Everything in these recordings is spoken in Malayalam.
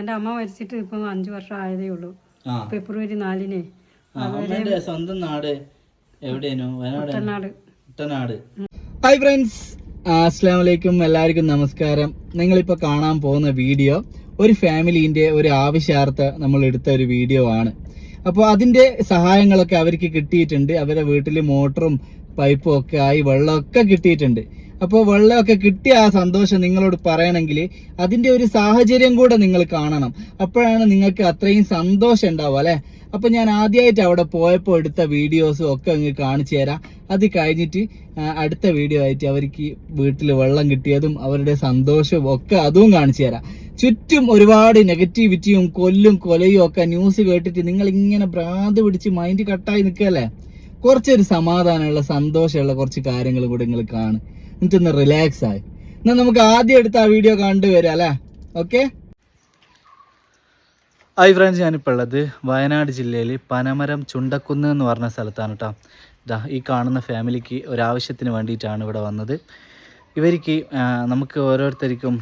എന്റെ അമ്മ മരിച്ചിട്ട് ഇപ്പം അഞ്ചു വർഷം ആയതേ ഉള്ളൂ. ഫെബ്രുവരി നാലിന് അമ്മേന്റെ സ്വന്തം നാട് എവിടെയാണ്? വയനാട് കുട്ടനാട്. കുട്ടനാട്. Hi friends. അസ്സാം വലൈക്കും എല്ലാവർക്കും നമസ്കാരം. നിങ്ങളിപ്പോൾ കാണാൻ പോകുന്ന വീഡിയോ ഒരു ഫാമിലിന്റെ ഒരു ആവശ്യാർത്ഥ നമ്മൾ എടുത്ത ഒരു വീഡിയോ ആണ്. അപ്പോൾ അതിന്റെ സഹായങ്ങളൊക്കെ അവർക്ക് കിട്ടിയിട്ടുണ്ട്. അവരുടെ വീട്ടിൽ മോട്ടറും പൈപ്പും ഒക്കെ ആയി വെള്ളമൊക്കെ കിട്ടിയിട്ടുണ്ട്. അപ്പോൾ വെള്ളമൊക്കെ കിട്ടിയ ആ സന്തോഷം നിങ്ങളോട് പറയണമെങ്കിൽ അതിന്റെ ഒരു സാഹചര്യം കൂടെ നിങ്ങൾ കാണണം. അപ്പോഴാണ് നിങ്ങൾക്ക് അത്രയും സന്തോഷം ഉണ്ടാവുക അല്ലേ? അപ്പൊ ഞാൻ ആദ്യമായിട്ട് അവിടെ പോയപ്പോൾ എടുത്ത വീഡിയോസും ഒക്കെ അങ്ങ് കാണിച്ചു തരാം. അത് കഴിഞ്ഞിട്ട് അടുത്ത വീഡിയോ ആയിട്ട് അവർക്ക് വീട്ടിൽ വെള്ളം കിട്ടിയതും അവരുടെ സന്തോഷവും ഒക്കെ അതും കാണിച്ചു തരാം. ചുറ്റും ഒരുപാട് നെഗറ്റിവിറ്റിയും കൊല്ലും കൊലയും ഒക്കെ ന്യൂസ് കേട്ടിട്ട് നിങ്ങൾ ഇങ്ങനെ ഭ്രാന്ത് പിടിച്ച് മൈൻഡ് കട്ടായി നിൽക്കല്ലേ കുറച്ചൊരു സമാധാനമുള്ള സന്തോഷമുള്ള കുറച്ച് കാര്യങ്ങൾ കൂടെ നിങ്ങൾ കാണും. എന്നിട്ടൊന്ന് റിലാക്സ് ആയി. എന്നാൽ നമുക്ക് ആദ്യം എടുത്ത ആ വീഡിയോ കണ്ടുവരാം അല്ലേ? ഓക്കെ ഹായ് ഫ്രണ്ട്സ് ഞാനിപ്പോൾ ഉള്ളത് വയനാട് ജില്ലയിൽ പനമരം ചുണ്ടക്കുന്ന് എന്ന് പറഞ്ഞ സ്ഥലത്താണ് കേട്ടോ ഇതാ ഈ കാണുന്ന ഫാമിലിക്ക് ഒരാവശ്യത്തിന് വേണ്ടിയിട്ടാണ് ഇവിടെ വന്നത്. ഇവർക്ക് നമുക്ക് ഓരോരുത്തർക്കും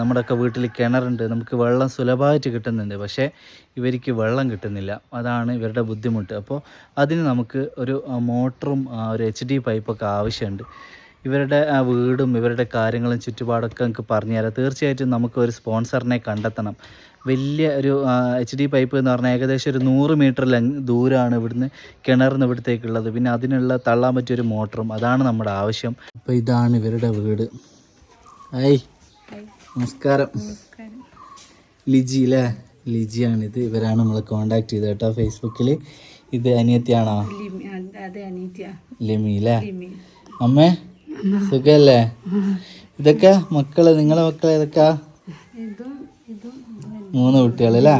നമ്മുടെയൊക്കെ വീട്ടിൽ കിണറുണ്ട്. നമുക്ക് വെള്ളം സുലഭമായിട്ട് കിട്ടുന്നുണ്ട്. പക്ഷേ ഇവർക്ക് വെള്ളം കിട്ടുന്നില്ല. അതാണ് ഇവരുടെ ബുദ്ധിമുട്ട്. അപ്പോൾ അതിന് നമുക്ക് ഒരു മോട്ടറും ഒരു എച്ച് ഡി പൈപ്പൊക്കെ ആവശ്യമുണ്ട്. ഇവരുടെ ആ വീടും ഇവരുടെ കാര്യങ്ങളും ചുറ്റുപാടൊക്കെ നമുക്ക് പറഞ്ഞു തരാം. തീർച്ചയായിട്ടും നമുക്ക് ഒരു സ്പോൺസറിനെ കണ്ടെത്തണം. വലിയ ഒരു എച്ച് ഡി പൈപ്പ് എന്ന് പറഞ്ഞാൽ ഏകദേശം ഒരു നൂറ് മീറ്റർ ലെങ് ദൂരമാണ് ഇവിടുന്ന് കിണറിന് ഇവിടത്തേക്കുള്ളത്. പിന്നെ അതിനുള്ള തള്ളാൻ പറ്റിയൊരു മോട്ടറും അതാണ് നമ്മുടെ ആവശ്യം. അപ്പോൾ ഇതാണ് ഇവരുടെ വീട്. ഐ നമസ്കാരം. ലിജി അല്ലേ ലിജിയാണിത്. ഇവരാണ് നമ്മൾ കോണ്ടാക്ട് ചെയ്തത് കേട്ടോ ഫേസ്ബുക്കിൽ ഇത് അനിയത്തിയാണോ? ലിമി അല്ലേ അമ്മേ? സുഖല്ലേ? ഇതൊക്കെ മക്കൾ നിങ്ങളെ മക്കളെ ഇതൊക്കെ ഇതും ഇതും മൂന്ന് കുട്ടികൾ അല്ലേ?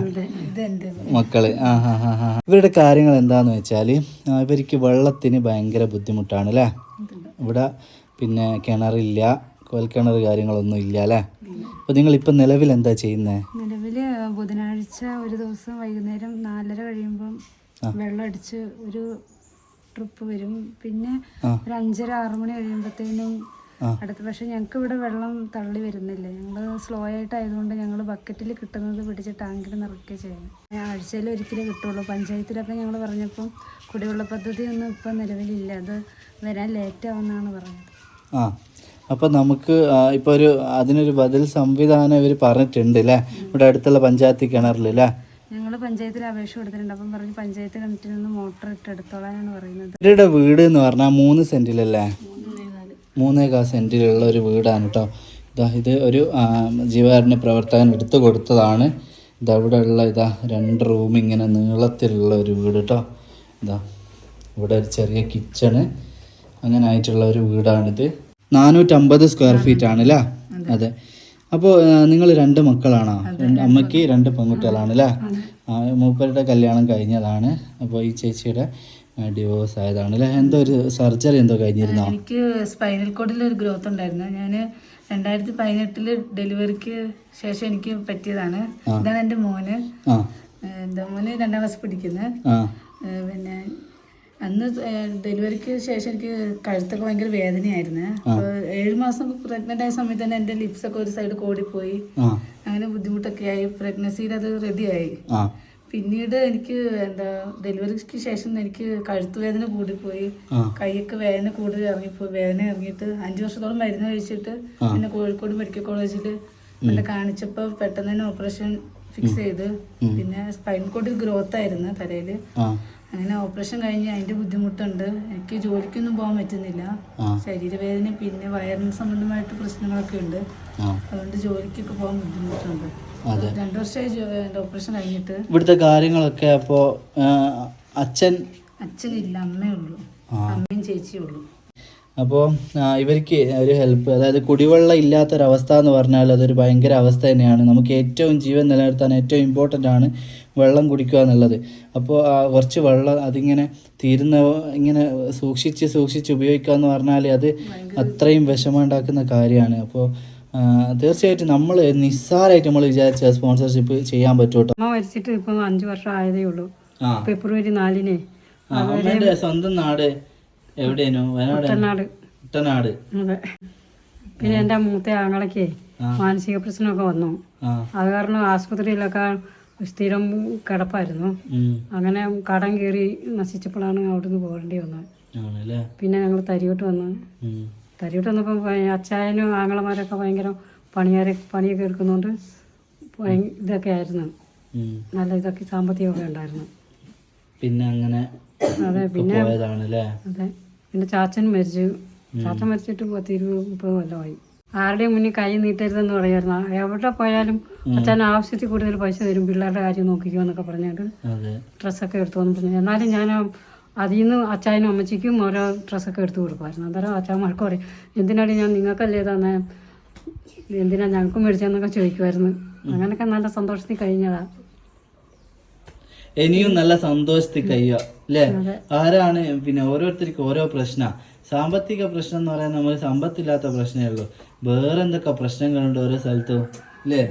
മക്കൾ. ആ ഹാ ഹാ ഹാ ഇവരുടെ കാര്യങ്ങൾ എന്താന്ന് വെച്ചാൽ ഇവർക്ക് വെള്ളത്തിന് ഭയങ്കര ബുദ്ധിമുട്ടാണ് അല്ലേ? ഇവിടെ പിന്നെ കിണറില്ല കോൽക്കിണർ കാര്യങ്ങളൊന്നും ഇല്ല അല്ലേ? അപ്പൊ നിങ്ങൾ ഇപ്പൊ നിലവിൽ എന്താ ചെയ്യുന്നത് നിലവിൽ ബുധനാഴ്ച ഒരു ദിവസം വൈകുന്നേരം നാലര കഴിയുമ്പം വെള്ളം അടിച്ച് ഒരു ട്രിപ്പ് വരും. പിന്നെ. ഒരു അഞ്ചര ആറു മണി കഴിയുമ്പോഴത്തേനും അടുത്ത് പക്ഷെ ഞങ്ങൾക്ക് ഇവിടെ വെള്ളം തള്ളി വരുന്നില്ല. ഞങ്ങൾ സ്ലോ ആയിട്ട് ആയതുകൊണ്ട് ഞങ്ങൾ ബക്കറ്റിൽ കിട്ടുന്നത് പിടിച്ച് ടാങ്കിൽ നിറയ്ക്കുക ചെയ്യും ആഴ്ചയിൽ ഒരിക്കലേ കിട്ടുള്ളൂ. പഞ്ചായത്തിലൊക്കെ ഞങ്ങൾ പറഞ്ഞപ്പം കുടിവെള്ള പദ്ധതി ഒന്നും ഇപ്പം നിലവിലില്ല. അത് വരാൻ ലേറ്റ് ആവുമെന്നാണ് പറഞ്ഞത്. ആ. അപ്പോൾ നമുക്ക് ഇപ്പോൾ ഒരു അതിനൊരു ബദൽ സംവിധാനം ഇവർ പറഞ്ഞിട്ടുണ്ട് അല്ലേ ഇവിടെ അടുത്തുള്ള പഞ്ചായത്ത് കിണറിൽ അല്ലേ ഞങ്ങൾ പഞ്ചായത്തിൽ അപേക്ഷ കൊടുത്തിട്ടുണ്ട്. അപ്പം പറഞ്ഞു പഞ്ചായത്ത് കമ്മിറ്റിയിൽ നിന്ന് മോട്ടർ ഇട്ട് എടുത്തോളാനാണ് പറയുന്നത്. ഇവരുടെ വീട് എന്ന് പറഞ്ഞാൽ മൂന്ന് സെന്റിലല്ലേ? മൂന്നേകാ സെന്റിലുള്ള ഒരു വീടാണ് കേട്ടോ ഇതാ ഇത് ഒരു ജീവകാരുണ്യ പ്രവർത്തകൻ എടുത്തു കൊടുത്തതാണ്. ഇതാ ഇവിടെ ഉള്ള ഇതാ രണ്ട് റൂം ഇങ്ങനെ നീളത്തിലുള്ള ഒരു വീട് കേട്ടോ ഇതാ ഇവിടെ ഒരു ചെറിയ കിച്ചണ്. അങ്ങനെ ആയിട്ടുള്ള ഒരു വീടാണിത്. നാനൂറ്റമ്പത് സ്ക്വയർ ഫീറ്റ് ആണല്ലേ അതെ. അപ്പോൾ നിങ്ങൾ രണ്ട് മക്കളാണോ? അമ്മയ്ക്ക് രണ്ട് പെൺകുട്ടികളാണ് അല്ലേ ആ, മൂപ്പരുടെ കല്യാണം കഴിഞ്ഞതാണ്. അപ്പോൾ ഈ ചേച്ചിയുടെ ഡിവോഴ്സ് ആയതാണ് അല്ലേ എന്തോ ഒരു സർജറി എന്തോ കഴിഞ്ഞിരുന്നോ? എനിക്ക് സ്പൈനൽ കോഡിൽ ഒരു ഗ്രോത്ത് ഉണ്ടായിരുന്നു. ഞാൻ രണ്ടായിരത്തി പതിനെട്ടിൽ ഡെലിവറിക്ക് ശേഷം എനിക്ക് പറ്റിയതാണ്. ഇതാണ് എന്റെ മോന്. എന്റെ മോന് രണ്ടാം ക്ലാസ് പഠിക്കുന്നത് പിന്നെ അന്ന് ഡെലിവറിക്ക് ശേഷം എനിക്ക് കഴുത്തൊക്കെ ഭയങ്കര വേദനയായിരുന്നു. അപ്പോൾ ഏഴ് മാസം പ്രഗ്നന്റ് ആയ സമയത്ത് തന്നെ എന്റെ ലിപ്സൊക്കെ ഒരു സൈഡ് കോടിപ്പോയി. അങ്ങനെ ബുദ്ധിമുട്ടൊക്കെ ആയി. പ്രഗ്നൻസിയിൽ അത് റെഡിയായി പിന്നീട് എനിക്ക് എന്താ ഡെലിവറിക്ക് ശേഷം എനിക്ക് കഴുത്ത് വേദന കൂടിപ്പോയി. കൈയൊക്കെ വേദന കൂടുതൽ ഇറങ്ങിപ്പോയി. വേദന ഇറങ്ങിയിട്ട് അഞ്ചു വർഷത്തോളം മരുന്ന് കഴിച്ചിട്ട് പിന്നെ കോഴിക്കോട് മെഡിക്കൽ കോളേജിൽ പിന്നെ കാണിച്ചപ്പോൾ പെട്ടെന്ന് തന്നെ ഓപ്പറേഷൻ ഫിക്സ് ചെയ്ത്. പിന്നെ സ്പൈൻ കോഡ് ഗ്രോത്ത് ആയിരുന്നു തലയിൽ അങ്ങനെ ഓപ്പറേഷൻ കഴിഞ്ഞ് അതിന്റെ ബുദ്ധിമുട്ടുണ്ട്. എനിക്ക് ജോലിക്കൊന്നും പോകാൻ പറ്റുന്നില്ല. ശരീരവേദന പിന്നെ വയറിന് സംബന്ധമായിട്ട് പ്രശ്നങ്ങളൊക്കെ ഉണ്ട്. അതുകൊണ്ട് ജോലിക്കൊക്കെ പോകാൻ ബുദ്ധിമുട്ടുണ്ട്. രണ്ടു വർഷമായി ഓപ്പറേഷൻ കഴിഞ്ഞിട്ട്. ഇവിടുത്തെ കാര്യങ്ങളൊക്കെ അപ്പോൾ അച്ഛൻ അച്ഛനില്ല അമ്മയേ ഉള്ളൂ അമ്മയും ചേച്ചിയേ ഉള്ളൂ അപ്പോൾ ഇവർക്ക് ഒരു ഹെൽപ്പ് അതായത് കുടിവെള്ളം ഇല്ലാത്തൊരവസ്ഥ എന്ന് പറഞ്ഞാൽ അതൊരു ഭയങ്കര അവസ്ഥ തന്നെയാണ്. നമുക്ക് ഏറ്റവും ജീവൻ നിലനിർത്താൻ ഏറ്റവും ഇമ്പോർട്ടന്റ് ആണ് വെള്ളം കുടിക്കുക എന്നുള്ളത്. അപ്പോൾ കുറച്ച് വെള്ളം അതിങ്ങനെ തീരുന്ന ഇങ്ങനെ സൂക്ഷിച്ച് സൂക്ഷിച്ച് ഉപയോഗിക്കുക എന്ന് പറഞ്ഞാൽ അത് അത്രയും വിഷമമുണ്ടാക്കുന്ന കാര്യമാണ്. അപ്പോൾ തീർച്ചയായിട്ടും നമ്മൾ നിസ്സാരമായിട്ട് നമ്മൾ വിചാരിച്ച സ്പോൺസർഷിപ്പ് ചെയ്യാൻ പറ്റൂട്ടോ? അമ്മ മരിച്ചിട്ട് ഇപ്പം അഞ്ചു വർഷം ആയതേ ഉള്ളൂ. ആ. ഫെബ്രുവരി നാലിന്. അമ്മയുടെ സ്വന്തം നാട് എവിടെയാണ്? വയനാട് കുട്ടനാട്. പിന്നെ എന്റെ മൂത്ത ആങ്ങളൊക്കെ ആ. ആ. മാനസിക പ്രശ്നമൊക്കെ വന്നു. ആ. അത് കാരണം ആസ്പത്രിയിലൊക്കെ സ്ഥിരം കിടപ്പായിരുന്നു. അങ്ങനെ കടം കയറി നശിച്ചപ്പോഴാണ് അവിടുന്ന് പോകേണ്ടി വന്നത്. പിന്നെ ഞങ്ങൾ തരിയോട്ട് വന്നു. തരിയോട്ട് വന്നപ്പോൾ അച്ചായനും ആങ്ങളമാരൊക്കെ ഭയങ്കര പണിയാരെ പണിയൊക്കെ എടുക്കുന്നതുകൊണ്ട് ഭയ- ഇതൊക്കെ ആയിരുന്നു. നല്ല ഇതൊക്കെ സാമ്പത്തികമൊക്കെ ഉണ്ടായിരുന്നു. പിന്നെ അങ്ങനെ അതെ പിന്നെ അതെ. പിന്നെ ചാച്ചൻ മരിച്ചു. ചാച്ചൻ മരിച്ചിട്ട് പത്ത് ഇരുപത് മുപ്പത് കൊല്ലമായി. ആരുടെയും മുന്നിൽ കൈ നീട്ടരുതെന്ന് പറയുമായിരുന്നു എവിടെ പോയാലും അച്ഛൻ ആവശ്യത്തിൽ കൂടുതൽ പൈസ തരും പിള്ളേരുടെ കാര്യം നോക്കിക്കോ എന്നൊക്കെ പറഞ്ഞിട്ട് ഡ്രസ്സൊക്കെ എടുത്തു വന്നു പറഞ്ഞു. എന്നാലും ഞാൻ അതിൽ നിന്ന് അച്ചായനും അമ്മച്ചിക്കും ഓരോ ഡ്രസ്സൊക്കെ എടുത്തു കൊടുക്കുമായിരുന്നു. അന്നേരം അച്ഛന്മാർക്ക് പറയും എന്തിനാണ് ഞാൻ നിങ്ങൾക്കല്ലേ തന്നെ എന്തിനാ ഞങ്ങൾക്കും മേടിച്ചതെന്നൊക്കെ ചോദിക്കുമായിരുന്നു. അങ്ങനെയൊക്കെ നല്ല സന്തോഷത്തിൽ കഴിഞ്ഞതാ. ഇനിയും നല്ല സന്തോഷത്തിൽ കഴിയുക അല്ലേ? ആരാണ് പിന്നെ ഓരോരുത്തർക്കും ഓരോ പ്രശ്ന. സാമ്പത്തിക പ്രശ്നം എന്ന് പറയാൻ നമ്മൾ സമ്പത്തില്ലാത്ത പ്രശ്നമേ ഉള്ളൂ. വേറെ എന്തൊക്കെ പ്രശ്നങ്ങളുണ്ട് ഓരോ സ്ഥലത്തും അല്ലേ?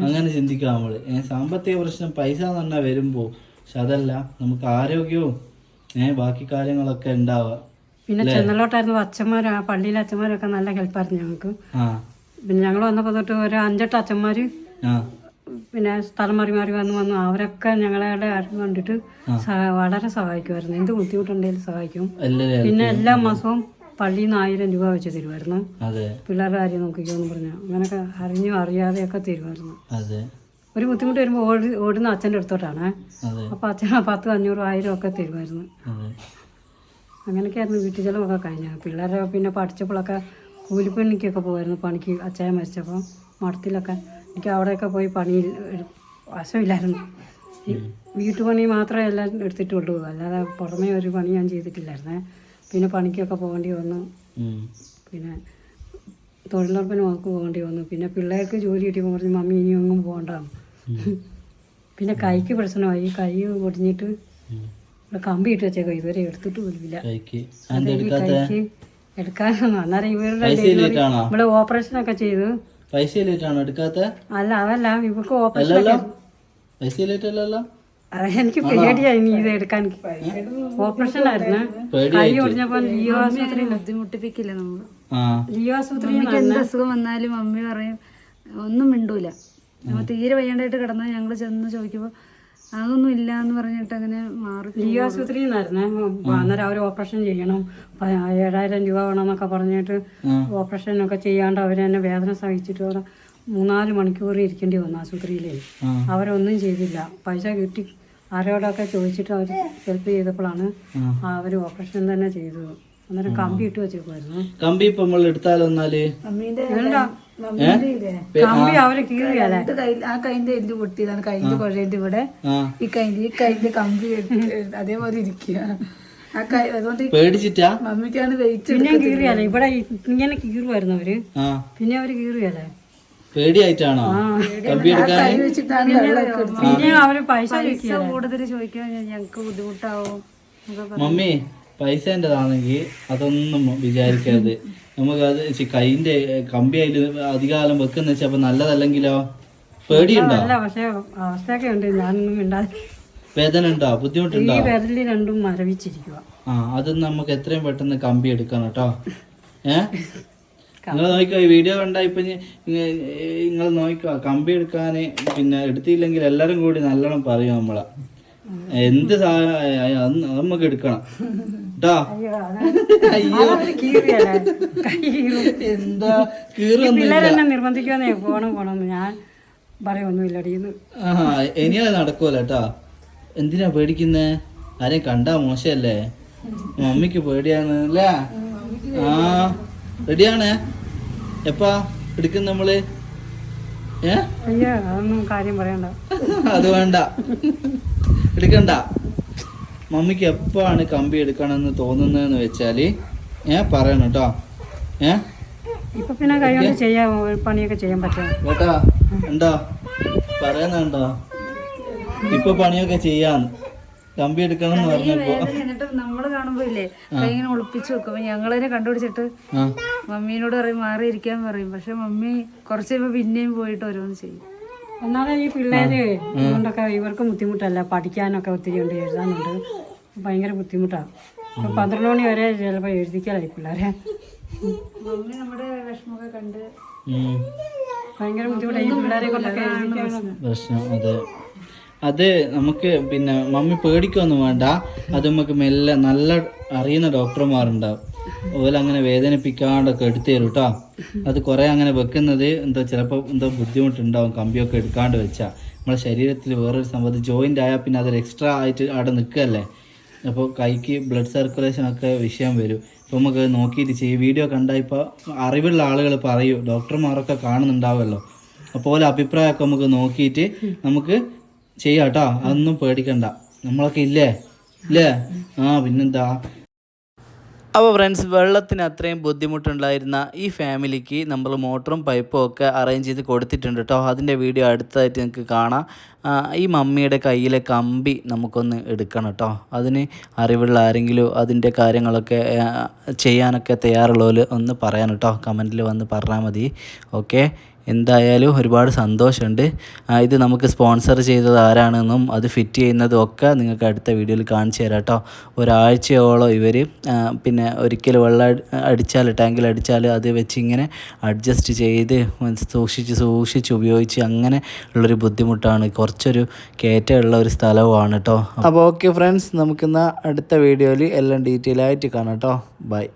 അങ്ങനെ ചിന്തിക്കാം നമ്മൾ. സാമ്പത്തിക പ്രശ്നം പൈസ എന്ന് പറഞ്ഞാൽ വരുമ്പോ പക്ഷെ അതല്ല നമുക്ക് ആരോഗ്യവും ഏഹ് ബാക്കി കാര്യങ്ങളൊക്കെ ഉണ്ടാവുക പിന്നെ ചെന്നലോട്ടായിരുന്നു അച്ഛന്മാർ ആ പള്ളിയിലെ അച്ഛന്മാരൊക്കെ നല്ല ഹെൽപ്പായിരുന്നു ഞങ്ങൾക്ക്. പിന്നെ ഞങ്ങൾ വന്നപ്പോൾ തൊട്ട് ഒരു അഞ്ചെട്ട് അച്ഛന്മാർ പിന്നെ സ്ഥലം മാറി മാറി വന്ന് വന്നു അവരൊക്കെ ഞങ്ങളുടെ ആരും കണ്ടിട്ട് വളരെ സഹായിക്കുമായിരുന്നു എന്ത് ബുദ്ധിമുട്ടുണ്ടെങ്കിലും സഹായിക്കും. പിന്നെ എല്ലാ മാസവും പള്ളിയിൽ നിന്ന് ആയിരം രൂപ വെച്ച് തരുമായിരുന്നു പിള്ളേരുടെ കാര്യം നോക്കിക്കോന്ന് പറഞ്ഞു. അങ്ങനെയൊക്കെ അറിഞ്ഞും അറിയാതെയൊക്കെ തരുമായിരുന്നു ഒരു ബുദ്ധിമുട്ട് വരുമ്പോൾ ഓടി ഓടുന്ന അച്ഛന്റെ അടുത്തോട്ടാണ്. അതെ. അപ്പോൾ അച്ഛൻ പത്ത് അഞ്ഞൂറ് ആയിരം ഒക്കെ തരുമായിരുന്നു അങ്ങനെയൊക്കെയായിരുന്നു വീട്ടിൽ ചിലവൊക്കെ കഴിഞ്ഞത് പിള്ളേരെ പിന്നെ പഠിച്ചപ്പോഴൊക്കെ കൂലിപ്പണിക്കൊക്കെ പോകുമായിരുന്നു പണിക്ക് അച്ഛായ മരിച്ചപ്പോൾ മഠത്തിലൊക്കെ എനിക്ക് അവിടെയൊക്കെ പോയി പണിയിൽ വശമില്ലായിരുന്നു. വീട്ടുപണി മാത്രമേ എല്ലാം എടുത്തിട്ടുള്ളൂ അല്ലാതെ പുറമേ ഒരു പണി ഞാൻ ചെയ്തിട്ടില്ലായിരുന്നേ. പിന്നെ പണിക്കൊക്കെ പോകേണ്ടി വന്നു. പിന്നെ തൊഴിലുറപ്പിന് നമുക്ക് പോകേണ്ടി വന്നു. പിന്നെ പിള്ളേർക്ക് ജോലി കിട്ടിയപ്പോൾ പറഞ്ഞു മമ്മി ഇനി ഒന്നും പോകണ്ട പിന്നെ കൈക്ക് പ്രശ്നമായി. കൈ ഒടിഞ്ഞിട്ട് ഇവിടെ കമ്പി ഇട്ട് വെച്ചേക്കോ ഇതുവരെ എടുത്തിട്ട് പോലുമില്ല. കൈക്ക്. എടുക്കാനൊന്നും അന്നേരം ഇവരുടെ ഇവിടെ ഓപ്പറേഷൻ ഒക്കെ ചെയ്തു. പൈസ അല്ല അതല്ല. ഇവർക്ക് ഓപ്പറേഷൻ പൈസ എനിക്ക് പേടിയായി ഇനി ഇത് എടുക്കാൻ. ഓപ്പറേഷൻ ആയിരുന്നു. കൈ ഒടിഞ്ഞപ്പോ ലിയോ ആശുപത്രി ബുദ്ധിമുട്ടിപ്പിക്കില്ല നമ്മൾ ആ. ലിയോ ആശുപത്രി എന്ത് അസുഖം വന്നാലും മമ്മി പറയും ഒന്നും മിണ്ടൂല. നമ്മൾ തീരെ വയ്യാണ്ടായിട്ട് കിടന്നാൽ ഞങ്ങൾ ചെന്ന് ചോദിക്കുമ്പോൾ അതൊന്നും ഇല്ല എന്ന് പറഞ്ഞിട്ട് അങ്ങനെ മാറി ലിയോ ആശുപത്രിയിൽ നിന്നായിരുന്നേ. അന്നേരം അവർ ഓപ്പറേഷൻ ചെയ്യണം. ഏഴായിരം രൂപ വേണമെന്നൊക്കെ പറഞ്ഞിട്ട് ഓപ്പറേഷൻ ഒക്കെ ചെയ്യാണ്ട് അവർ തന്നെ വേദന സഹിച്ചിട്ട് അവിടെ മൂന്നാൽ മണിക്കൂർ ഇരിക്കേണ്ടി വന്നു ആശുപത്രിയിലേ. അവരൊന്നും ചെയ്തില്ല. പൈസ കിട്ടി. ആരോടൊക്കെ ചോദിച്ചിട്ട് അവർ ഹെൽപ്പ് ചെയ്തപ്പോഴാണ്. അവർ ഓപ്പറേഷൻ തന്നെ ചെയ്തത്. അന്നേരം കമ്പി ഇട്ട് വെച്ചേക്കുമായിരുന്നു കമ്പി ഇപ്പൊ നമ്മൾ എടുത്താലൊന്നാൽ കമ്പി അവർ കീറിയാലേ ആ കൈന്റെ എല്ല് പൊട്ടിയതാണ്? കൈന്റെ കുഴയുടെ ഇവിടെ. ഈ കൈന്റെ ഈ കൈന്റെ കമ്പി അതേപോലെ ഇരിക്കുക ആ കൈ അതുകൊണ്ട് ഈ പേടിച്ചിട്ടാ? മമ്മിക്കാണ് വെയിറ്റ് പിന്നെ കീറിയാലേ ഇവിടെ ഇങ്ങനെ കീറുമായിരുന്നു അവർ. പിന്നെ അവർ കീറിയല്ലേ പേടിയായിട്ടാണോ? കമ്പി എടുക്കാൻ. പിന്നെ അവർ പൈസ കൂടുതൽ ചോദിക്കാൻ ഞങ്ങൾക്ക് ബുദ്ധിമുട്ടാവും. എന്നൊക്കെ പൈസ പൈസേന്റെതാണെങ്കിൽ അതൊന്നും വിചാരിക്കരുത് നമുക്ക് അത് കൈന്റെ കമ്പി അതിൽ അധികാലം വെക്കുന്ന വെച്ചാൽ അപ്പൊ നല്ലതല്ലെങ്കിലോ? പേടിയുണ്ടോ? വേദന ഉണ്ടോ? ഈ ബുദ്ധിമുട്ടുണ്ടോ രണ്ടും മരവിച്ചിരിക്കുക ആ അത് നമുക്ക് എത്രയും പെട്ടെന്ന് കമ്പി എടുക്കണം കേട്ടോ. ഏ? നിങ്ങൾ നോക്കിക്കോ ഈ വീഡിയോ കണ്ട ഇപ്പൊ നിങ്ങൾ നോക്കിക്കോ കമ്പി എടുക്കാന് പിന്നെ എടുത്തില്ലെങ്കിൽ എല്ലാരും കൂടി നല്ലോണം പറയും നമ്മളെ. എന്ത് നമുക്ക് എടുക്കണം. കേട്ടോ അയ്യോ എന്താ? നിർബന്ധിക്കുമെന്നേ പോണം പോണം. ഞാൻ നടക്കൂല കേട്ടോ എന്തിനാ പേടിക്കുന്നേ? ആരെയും കണ്ടാ മോശല്ലേ? മമ്മിക്ക് പേടിയാണ് അല്ലേ ആ റെഡിയാണ്? എപ്പാ? എടുക്കും നമ്മൾ? അത് വേണ്ട. എടുക്കണ്ട. മമ്മിക്ക് എപ്പാണ് കമ്പി എടുക്കണമെന്ന് തോന്നുന്നതെന്ന് വെച്ചാൽ ഏ പറയണം കേട്ടോ. ഏ? ഇപ്പൊ പിന്നെ കൈകൊണ്ട് ചെയ്യാൻ പണിയൊക്കെ ചെയ്യാൻ പറ്റും കേട്ടോ ഉണ്ടോ? പറയുന്നുണ്ടോ? ഇപ്പൊ പണിയൊക്കെ ചെയ്യാന്ന്. കമ്പി എടുക്കണം എന്ന് പറഞ്ഞപ്പോ. എന്നിട്ട് നമ്മൾ കാണുമ്പോ ഇല്ലേ ഇങ്ങനെ ഒളിപ്പിച്ചു വെക്കും ഞങ്ങളതിനെ കണ്ടുപിടിച്ചിട്ട് മമ്മീനോട് പറയും മാറി ഇരിക്കാൻ പറയും. പക്ഷെ മമ്മി കുറച്ച് പിന്നെയും പോയിട്ട് ഓരോന്ന് ചെയ്യും. എന്നാലും ഈ പിള്ളേര് അതുകൊണ്ടൊക്കെ ഇവർക്ക് ബുദ്ധിമുട്ടല്ല പഠിക്കാനൊക്കെ ഒത്തിരി ഉണ്ട് എഴുതാനുണ്ട്. ഭയങ്കര ബുദ്ധിമുട്ടാണ് പന്ത്രണ്ട് മണി വരെ ചിലപ്പോൾ എഴുതിക്കാലായി പിള്ളേരെ. മമ്മി നമ്മുടെ വിഷമമൊക്കെ കണ്ട് ഭയങ്കര ബുദ്ധിമുട്ടായി പിള്ളേരെ കൊണ്ടൊക്കെ പ്രശ്നം അതെ. അത് നമുക്ക് പിന്നെ മമ്മി പേടിക്കൊന്നും വേണ്ട. അത് നമുക്ക് മെല്ലെ നല്ല അറിയുന്ന ഡോക്ടർമാരുണ്ടാവും. അതുപോലെ അങ്ങനെ വേദനിപ്പിക്കാണ്ടൊക്കെ എടുത്തു തരും കേട്ടോ അത് കുറേ അങ്ങനെ വെക്കുന്നത് എന്തോ ചിലപ്പോൾ എന്തോ ബുദ്ധിമുട്ടുണ്ടാവും കമ്പിയൊക്കെ എടുക്കാണ്ട് വെച്ചാൽ നമ്മളെ ശരീരത്തിൽ വേറൊരു സംഭവം ജോയിന്റ് ആയാൽ പിന്നെ അതൊരു എക്സ്ട്രാ ആയിട്ട് അവിടെ നിൽക്കുകയല്ലേ അപ്പോൾ കൈക്ക് ബ്ലഡ് സർക്കുലേഷൻ ഒക്കെ വിഷയം വരും. അപ്പോൾ നമുക്ക് നോക്കിയിട്ട് ചെയ്യും വീഡിയോ കണ്ടാൽ ഇപ്പോൾ അറിവുള്ള ആളുകൾ പറയൂ. ഡോക്ടർമാരൊക്കെ കാണുന്നുണ്ടാവുമല്ലോ അപ്പോൾ അഭിപ്രായമൊക്കെ നമുക്ക് നോക്കിയിട്ട് നമുക്ക് ചെയ്യാം അതൊന്നും പേടിക്കണ്ട. നമ്മളൊക്കെ ഇല്ലേ? ഇല്ലേ? ആ പിന്നെന്താ? അപ്പോൾ ഫ്രണ്ട്സ് വെള്ളത്തിന് അത്രയും ബുദ്ധിമുട്ടുണ്ടായിരുന്ന ഈ ഫാമിലിക്ക് നമ്മൾ മോട്ടറും പൈപ്പും ഒക്കെ അറേഞ്ച് ചെയ്ത് കൊടുത്തിട്ടുണ്ട് കേട്ടോ. അതിന്റെ വീഡിയോ അടുത്തായിട്ട് നിങ്ങൾക്ക് കാണാം. ഈ മമ്മിയുടെ കയ്യിലെ കമ്പി നമുക്കൊന്ന് എടുക്കണം കേട്ടോ. അതിന് അറിവുള്ള ആരെങ്കിലും അതിന്റെ കാര്യങ്ങളൊക്കെ ചെയ്യാനൊക്കെ തയ്യാറുള്ളവർ ഒന്ന് പറയാൻ കേട്ടോ. കമന്റിൽ വന്ന് പറഞ്ഞാൽ മതി. ഓക്കെ? എന്തായാലും ഒരുപാട് സന്തോഷമുണ്ട്. ഇത് നമുക്ക് സ്പോൺസർ ചെയ്തത് ആരാണെന്നും അത് ഫിറ്റ് ചെയ്യുന്നതും ഒക്കെ നിങ്ങൾക്ക് അടുത്ത വീഡിയോയിൽ കാണിച്ചു തരാം കേട്ടോ. ഒരാഴ്ചയോളം ഇവർ പിന്നെ ഒരിക്കലും വെള്ളം അടി- അടിച്ചാൽ ടാങ്കിൽ അടിച്ചാൽ അത് വെച്ച് ഇങ്ങനെ അഡ്ജസ്റ്റ് ചെയ്ത് സൂക്ഷിച്ച് സൂക്ഷിച്ച് ഉപയോഗിച്ച് അങ്ങനെ ഉള്ളൊരു ബുദ്ധിമുട്ടാണ്. കുറച്ചൊരു കയറ്റമുള്ള ഒരു സ്ഥലവുമാണ് കേട്ടോ. അപ്പോൾ ഓക്കെ ഫ്രണ്ട്സ് നമുക്കിന്ന് അടുത്ത വീഡിയോയിൽ എല്ലാം ഡീറ്റെയിൽ ആയിട്ട് കാണാം കേട്ടോ. ബൈ